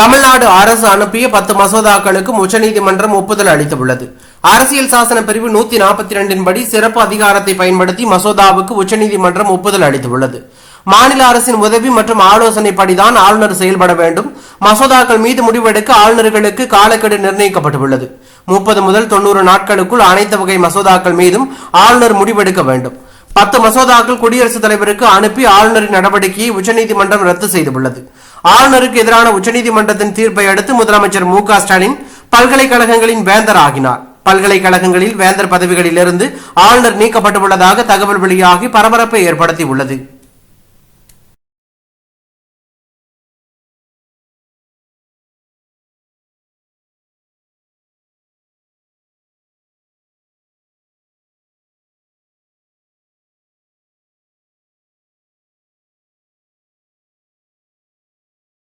தமிழ்நாடு அரசு அனுப்பிய பத்து மசோதாக்களுக்கும் உச்சநீதிமன்றம் ஒப்புதல் அளித்துள்ளது. அரசியல் சாசன பிரிவு நூத்தி நாற்பத்தி ரெண்டின் படி சிறப்பு அதிகாரத்தை பயன்படுத்தி மசோதாவுக்கு உச்சநீதிமன்றம் ஒப்புதல் அளித்துள்ளது. மாநில அரசின் உதவி மற்றும் ஆலோசனைப்படிதான் ஆளுநர் செயல்பட வேண்டும். மசோதாக்கள் மீது முடிவெடுக்க ஆளுநர்களுக்கு காலக்கெடு நிர்ணயிக்கப்பட்டுள்ளது. முப்பது முதல் தொண்ணூறு நாட்களுக்குள் அனைத்து வகை மசோதாக்கள் மீதும் ஆளுநர் முடிவெடுக்க வேண்டும். பத்து மசோதாக்கள் குடியரசுத் தலைவருக்கு அனுப்பி ஆளுநரின் நடவடிக்கையை உச்சநீதிமன்றம் ரத்து செய்துள்ளது. ஆளுநருக்கு எதிரான உச்சநீதிமன்றத்தின் தீர்ப்பை அடுத்து முதலமைச்சர் மு ஸ்டாலின் பல்கலைக்கழகங்களின் வேந்தர் ஆகினார். பல்கலைக்கழகங்களில் வேந்தர் பதவிகளிலிருந்து ஆளுநர் நீக்கப்பட்டுள்ளதாக தகவல் வெளியாகி பரபரப்பை ஏற்படுத்தியுள்ளது.